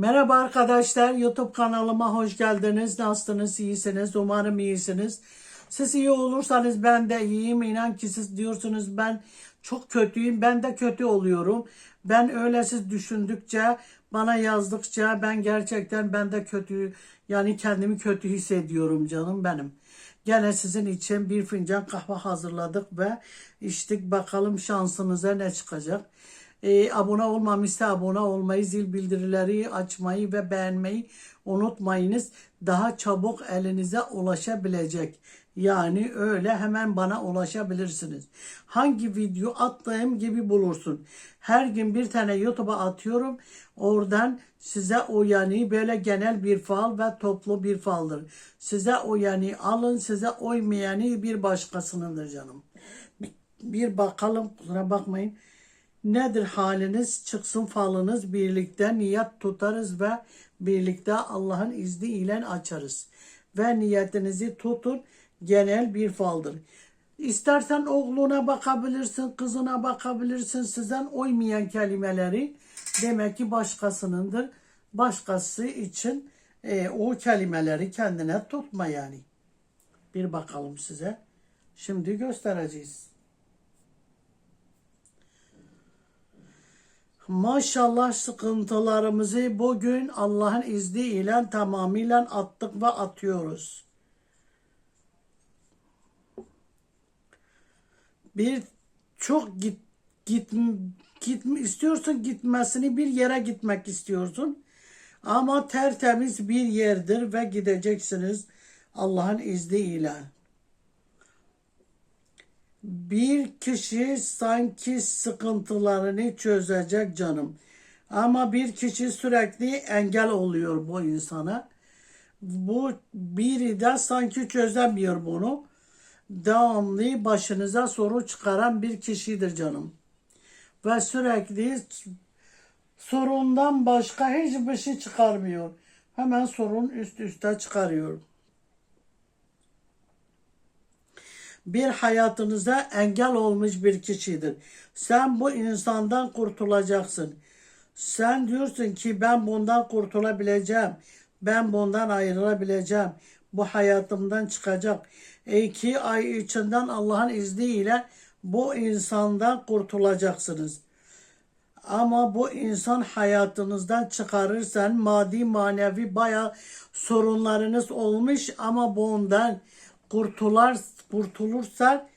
Merhaba arkadaşlar, YouTube kanalıma hoş geldiniz. Nasılsınız, iyisiniz? Umarım iyisiniz. Siz iyi olursanız ben de iyiyim. İnan ki siz diyorsunuz ben çok kötüyüm. Ben de kötü oluyorum. Ben öyle siz düşündükçe, bana yazdıkça ben gerçekten ben de kötü, yani kendimi kötü hissediyorum canım benim. Gene sizin için bir fincan kahve hazırladık ve içtik. Bakalım şansımıza ne çıkacak. E, abone olmamışsa abone olmayı, zil bildirileri açmayı ve beğenmeyi unutmayınız. Daha çabuk elinize ulaşabilecek. Yani öyle hemen bana ulaşabilirsiniz. Hangi video attığım gibi bulursun. Her gün bir tane YouTube'a atıyorum. Oradan size o yani böyle genel bir fal ve toplu bir faldır. Size o yani alın size uymayanı bir başkasınındır canım. Bir bakalım kusura bakmayın. Nedir haliniz? Çıksın falınız. Birlikte niyet tutarız ve birlikte Allah'ın izniyle açarız. Ve niyetinizi tutun. Genel bir faldır. İstersen oğluna bakabilirsin, kızına bakabilirsin. Sizden uymayan kelimeleri demek ki başkasınındır. Başkası için e, o kelimeleri kendine tutma yani. Bir bakalım size. Şimdi göstereceğiz. Maşallah sıkıntılarımızı bugün Allah'ın izniyle tamamıyla attık ve atıyoruz. Bir çok git git git istiyorsun gitmesini bir yere gitmek istiyorsun. Ama tertemiz bir yerdir ve gideceksiniz Allah'ın izniyle. Bir kişi sanki sıkıntılarını çözecek canım. Ama bir kişi sürekli engel oluyor bu insana. Bu biri de sanki çözemiyor bunu. Devamlı başınıza soru çıkaran bir kişidir canım. Ve sürekli sorundan başka hiçbir şey çıkarmıyor. Hemen sorun üst üste çıkarıyor. Bir hayatınıza engel olmuş bir kişidir. Sen bu insandan kurtulacaksın. Sen diyorsun ki ben bundan kurtulabileceğim. Ben bundan ayrılabileceğim. Bu hayatımdan çıkacak. İki ay içinden Allah'ın izniyle bu insandan kurtulacaksınız. Ama bu insan hayatınızdan çıkarırsan maddi manevi baya sorunlarınız olmuş ama bundan kurtular kurtulursan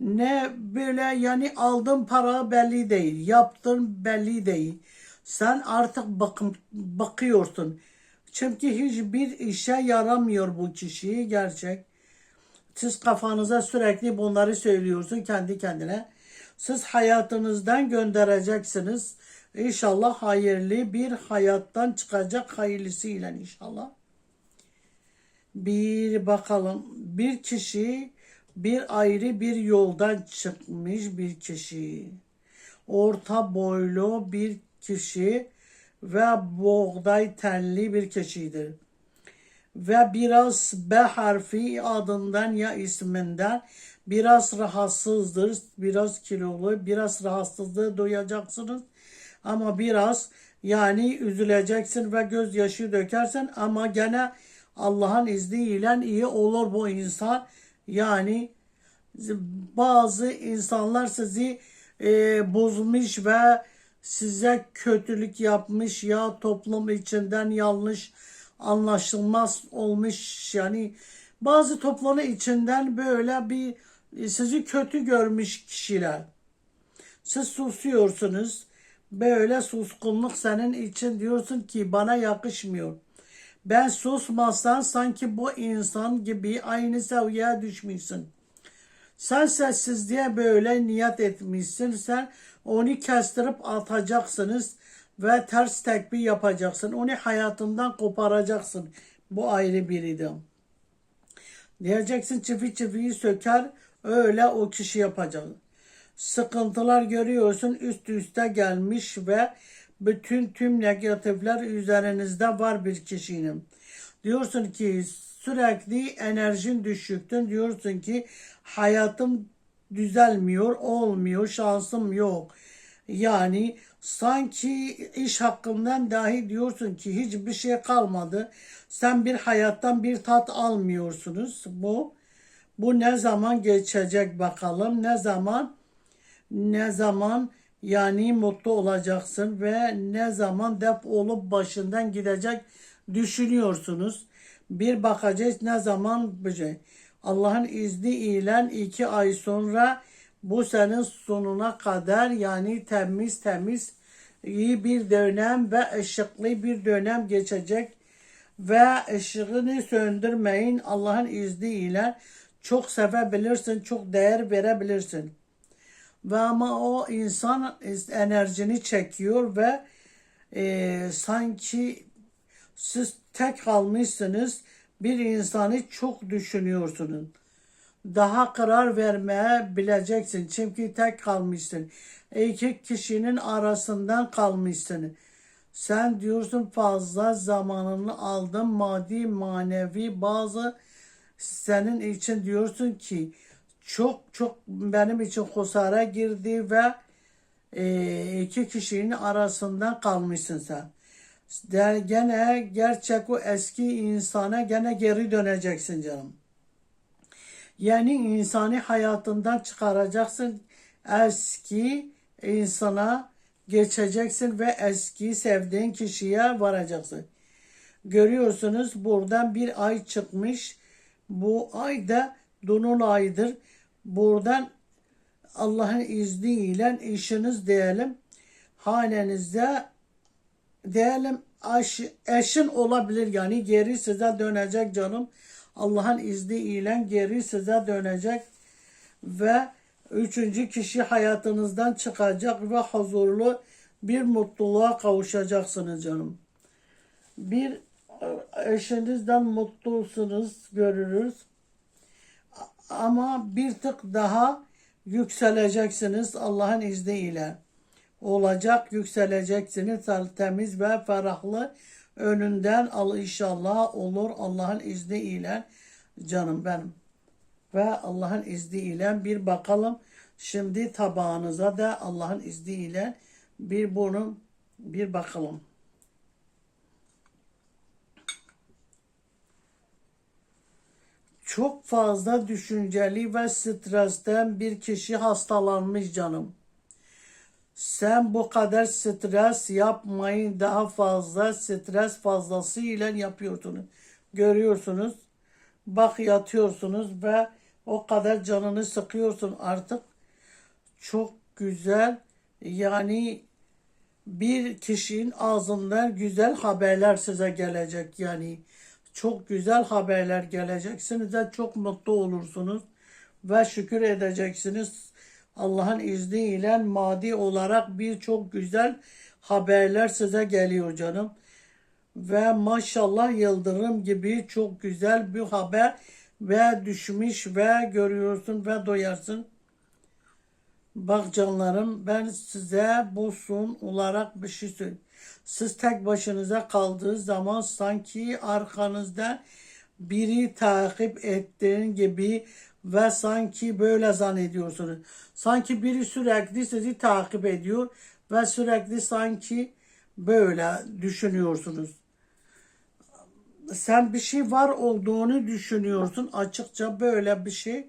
ne böyle yani aldığın para belli değil, yaptığın belli değil. Sen artık bakım, bakıyorsun. Çünkü hiçbir işe yaramıyor bu kişiyi gerçek. Siz kafanıza sürekli bunları söylüyorsun kendi kendine. Siz hayatınızdan göndereceksiniz. İnşallah hayırlı bir hayattan çıkacak hayırlısıyla inşallah. Bir bakalım. Bir kişi bir ayrı bir yoldan çıkmış bir kişi. Orta boylu bir kişi ve buğday tenli bir kişidir. Ve biraz B harfi adından ya isminden biraz rahatsızdır, biraz kilolu, biraz rahatsızlığı duyacaksınız. Ama biraz yani üzüleceksin ve gözyaşı dökersin ama gene Allah'ın izniyle iyi olur bu insan. Yani bazı insanlar sizi e, bozmuş ve size kötülük yapmış ya toplum içinden yanlış anlaşılmaz olmuş yani bazı toplumun içinden böyle bir sizi kötü görmüş kişiler. Siz susuyorsunuz. Böyle suskunluk senin için diyorsun ki bana yakışmıyor. Ben susmazsan sanki bu insan gibi aynı seviyeye düşmüşsün. Sen sessizliğe böyle niyet etmişsin. Sen onu kestirip atacaksınız ve ters tekbir yapacaksın. Onu hayatından koparacaksın. Bu ayrı bir idim. Diyeceksin çifi çifiyi söker öyle o kişi yapacak. Sıkıntılar görüyorsun üst üste gelmiş ve bütün tüm negatifler üzerinizde var bir kişinin. Diyorsun ki sürekli enerjin düşüktün. Diyorsun ki hayatım düzelmiyor, olmuyor, şansım yok. Yani sanki iş hakkından dahi diyorsun ki hiçbir şey kalmadı. Sen bir hayattan bir tat almıyorsunuz. Bu bu ne zaman geçecek bakalım? Ne zaman ne zaman yani mutlu olacaksın ve ne zaman def olup başından gidecek düşünüyorsunuz. Bir bakacağız ne zaman şey. Allah'ın izniyle iki ay sonra bu senin sonuna kadar yani temiz temiz iyi bir dönem ve ışıklı bir dönem geçecek ve ışığını söndürmeyin Allah'ın izniyle çok sevebilirsin, çok değer verebilirsin. Ve ama o insan enerjini çekiyor ve e, sanki siz tek kalmışsınız bir insanı çok düşünüyorsunuz. Daha karar vermeye bileceksin çünkü tek kalmışsın. İki kişinin arasından kalmışsın. Sen diyorsun fazla zamanını aldım maddi manevi bazı senin için diyorsun ki çok çok benim için husara girdi ve e, iki kişinin arasından kalmışsın sen. Der, gene gerçek o eski insana gene geri döneceksin canım. Yani insanı hayatından çıkaracaksın. Eski insana geçeceksin ve eski sevdiğin kişiye varacaksın. Görüyorsunuz buradan bir ay çıkmış. Bu ay da donun aydır. Buradan Allah'ın izniyle işiniz diyelim hanenizde diyelim aş, eşin olabilir yani geri size dönecek canım. Allah'ın izniyle geri size dönecek ve üçüncü kişi hayatınızdan çıkacak ve huzurlu bir mutluluğa kavuşacaksınız canım. Bir eşinizden mutlusunuz görürüz. Ama bir tık daha yükseleceksiniz Allah'ın izniyle. Olacak yükseleceksiniz temiz ve ferahlı önünden al inşallah olur Allah'ın izniyle canım benim. Ve Allah'ın izniyle bir bakalım şimdi tabağınıza da Allah'ın izniyle bir bunu bir bakalım. Çok fazla düşünceli ve stresten bir kişi hastalanmış canım. Sen bu kadar stres yapmayın daha fazla stres fazlasıyla yapıyorsunuz. Görüyorsunuz. Bak yatıyorsunuz ve o kadar canını sıkıyorsun artık. Çok güzel yani bir kişinin ağzından güzel haberler size gelecek yani çok güzel haberler geleceksiniz ve çok mutlu olursunuz ve şükür edeceksiniz. Allah'ın izniyle maddi olarak birçok güzel haberler size geliyor canım. Ve maşallah yıldırım gibi çok güzel bir haber ve düşmüş ve görüyorsun ve doyarsın. Bak canlarım ben size bu sun olarak bir şey söyleyeyim. Siz tek başınıza kaldığı zaman sanki arkanızda biri takip ettiğin gibi ve sanki böyle zannediyorsunuz. Sanki biri sürekli sizi takip ediyor ve sürekli sanki böyle düşünüyorsunuz. Sen bir şey var olduğunu düşünüyorsun. Açıkça böyle bir şey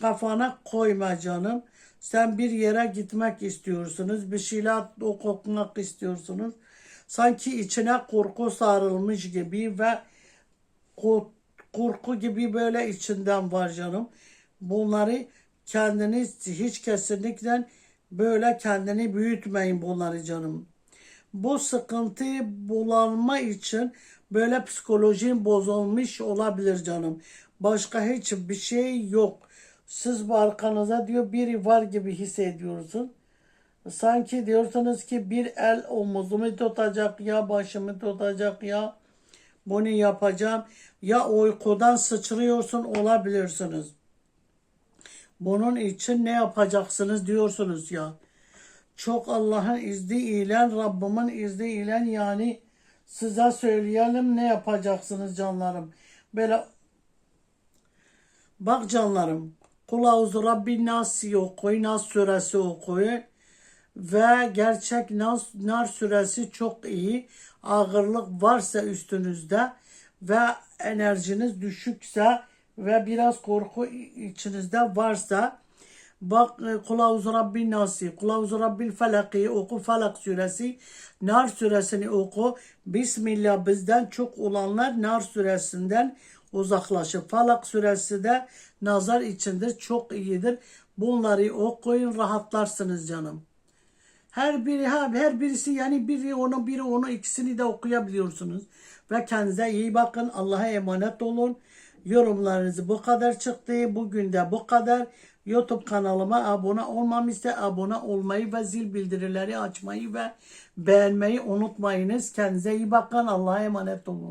kafana koyma canım. Sen bir yere gitmek istiyorsunuz. Bir şeyler okumak istiyorsunuz. Sanki içine korku sarılmış gibi ve korku gibi böyle içinden var canım. Bunları kendiniz hiç kesinlikle böyle kendini büyütmeyin bunları canım. Bu sıkıntıyı bulanma için böyle psikolojin bozulmuş olabilir canım. Başka hiçbir şey yok. Siz bu arkanıza diyor biri var gibi hissediyorsun. Sanki diyorsunuz ki bir el omuzumu tutacak ya başımı tutacak ya bunu yapacağım ya uykudan sıçrıyorsun olabilirsiniz. Bunun için ne yapacaksınız diyorsunuz ya. Çok Allah'ın izniyle Rabbimin izniyle yani size söyleyelim ne yapacaksınız canlarım. Böyle bak canlarım Kul auzu Rabbin Nas okuyun, Nas suresi okuyun ve gerçek nar, nar süresi çok iyi. Ağırlık varsa üstünüzde ve enerjiniz düşükse ve biraz korku içinizde varsa Bak e, Kulavuz Rabbil Nasi, Kulavuz Rabbil Felaki oku Felak suresi, Nar suresini oku. Bismillah bizden çok olanlar Nar suresinden uzaklaşır. Falak suresi de nazar içindir, çok iyidir. Bunları okuyun rahatlarsınız canım. Her biri her birisi yani biri onu biri onu ikisini de okuyabiliyorsunuz. Ve kendinize iyi bakın. Allah'a emanet olun. Yorumlarınızı bu kadar çıktı. Bugün de bu kadar. YouTube kanalıma abone olmamışsa abone olmayı ve zil bildirileri açmayı ve beğenmeyi unutmayınız. Kendinize iyi bakın. Allah'a emanet olun.